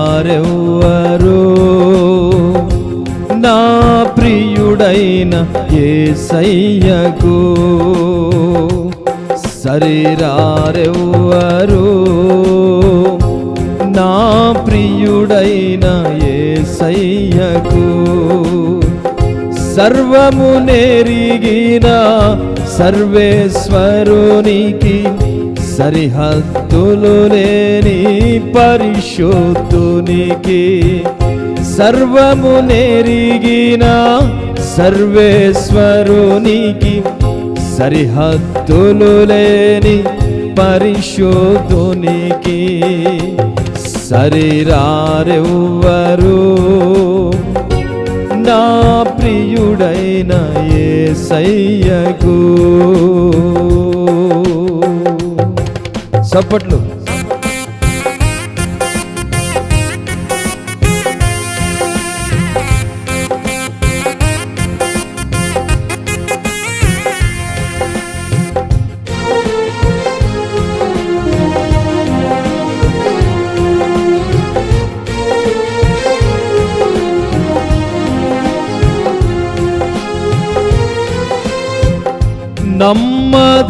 శరీరారెవ్వరు నా ప్రియుడైన ఏసయ్యకు శరీరారెవ్వరు? నా ప్రియుడైన ఏసయ్యకు సర్వము నేరిగిన సర్వేశ్వరునికి సరిహద్దులు లేని పరిశుద్ధునికి సర్వము నేరిగిన సర్వేశ్వరునికి సరిహద్దులు లేని పరిశోధునికి శరీరారెవ్వరు నా ప్రియుడైన సయ్యకు చప్పట్లు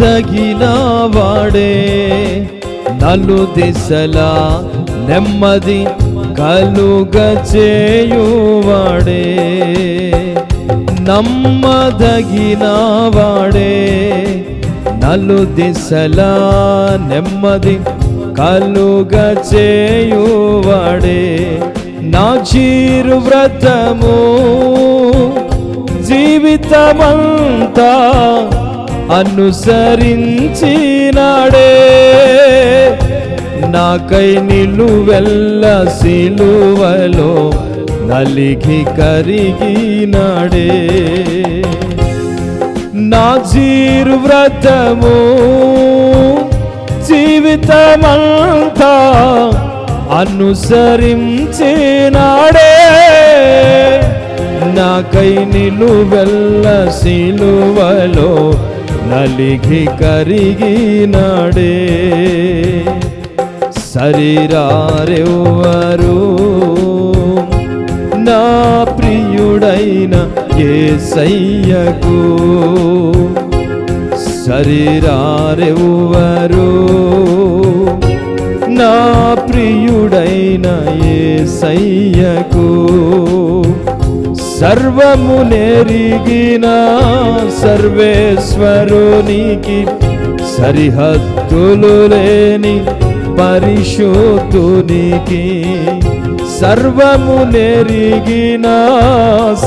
నమ్మదగిన వాడే నలు దిశలా నెమ్మది కలుగ చేయువాడే నమ్మదగిన వాడే నలు దిశలా నెమ్మది కలుగ చేయువాడే నా చీరు వ్రతము జీవితమంతా అనుసరించినాడే. నాకై నిలువెల్ల సిలువలో నలిగి కరిగినాడే. నా జీరు వ్రతము జీవితమంతా అనుసరించినాడే. నాకై నిలువెల్ల సిలువలో నలిగి కరిగినాడే. శరీరారెవ్వరు నా ప్రియుడైన ఏసయ్యకు. శరీరారెవ్వరు నా ప్రియుడైన ఏసయ్యకు. సర్వము నెరిగిన సర్వేశ్వరునికి సరిహద్దులు లేని పరిశుద్ధునికి సర్వము నెరిగిన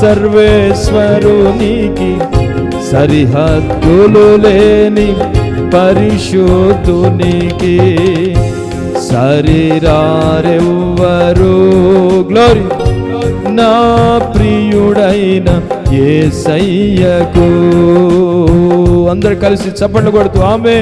సర్వేశ్వరునికి సరిహద్దులు లేని పరిశుద్ధునికి శరీరారెవ్వరు? గ్లోరీ నా ప్రియుడైన ఏసయ్యకు. అందరు కలిసి చప్పట్లు కొడుతూ ఆమె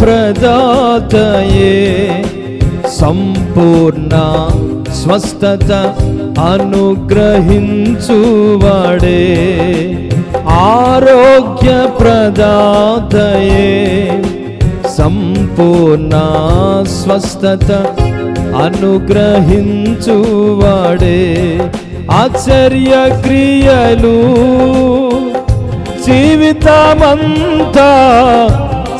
ప్రదాతయే సంపూర్ణ స్వస్థత అనుగ్రహించువాడే ఆరోగ్య ప్రదాతయే సంపూర్ణ స్వస్థత అనుగ్రహించువాడే ఆశ్చర్య క్రియలు జీవితమంతా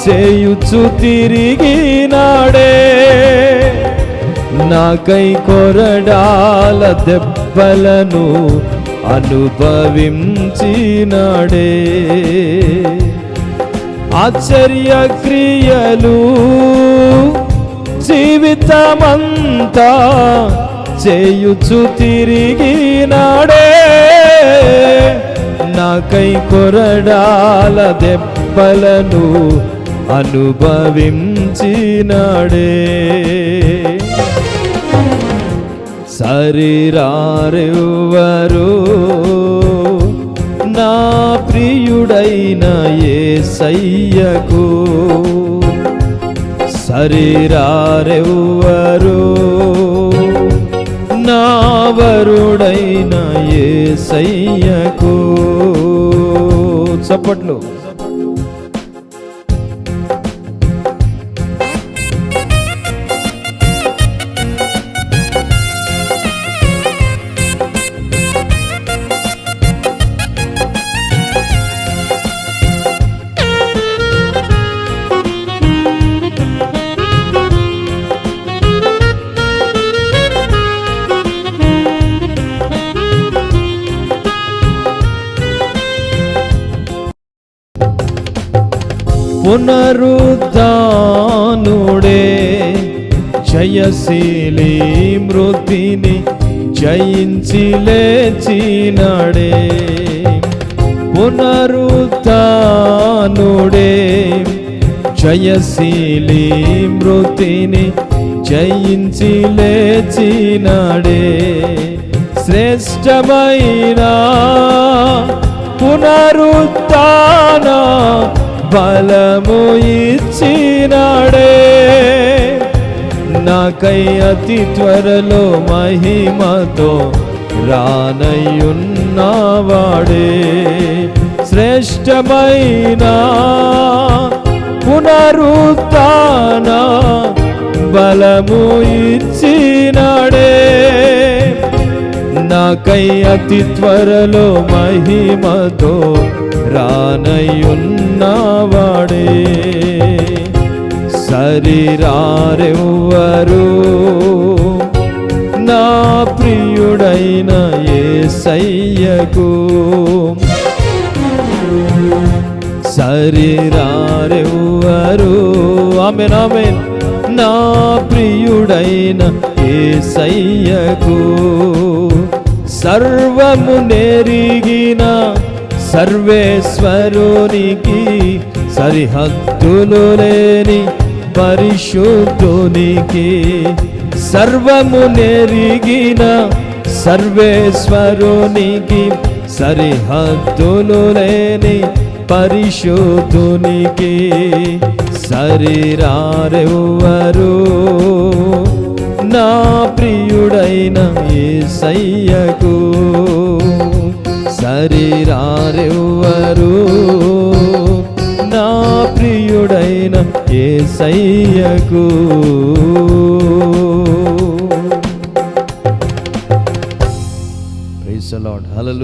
చేయుచు తిరిగినాడే నాకై కొరడాల దెబ్బలను అనుభవించినాడే ఆశ్చర్య క్రియలు జీవితమంతా చేయుచు తిరిగినాడే నాకై కొరడాల దెబ్బలను అనుభవించినాడే. శరీరారెవ్వరు నా ప్రియుడైన ఏ సయ్యకు శరీరారెవ్వరు నా వరుడైన ఏ సయ్యకు చప్పట్లు. పునరుద్ధానుడే. జయశీలి మృతిని జయించి లేచినాడే. పునరుద్ధానుడే. జయశీలి మృతిని జయించి లేచినాడే. శ్రేష్టమైన పునరుత్న బలము ఇచ్చినాడే. నాకై అతి త్వరలో మహిమతో రానయ్యున్నవాడే. శ్రేష్టమైన పునరుత్న బలము ఇచ్చినాడే. నాకై అతి త్వరలో మహిమతో రానయ్యున్నవాడే. శరీరారెవ్వరు నా ప్రియుడైన ఏ సయ్యకు శరీరారెవ్వరు ఆమెన్ ఆమెన్. నా ప్రియుడైన ఏ సయ్యకు సర్వము నెరిగిన సర్వేశ్వరునికి సరిహద్దులు లేని పరిశుద్ధునికి సర్వము నెరిగిన సర్వేశ్వరునికి సరిహద్దులు లేని పరిశుద్ధునికి శరీరారెవ్వరు నా ప్రియుడైన ఏసయ్యకు శరీరారెవ్వరు నా ప్రియుడైన ఏసయ్యకు ప్రైజ్ లార్డ్ హల్లెలూయా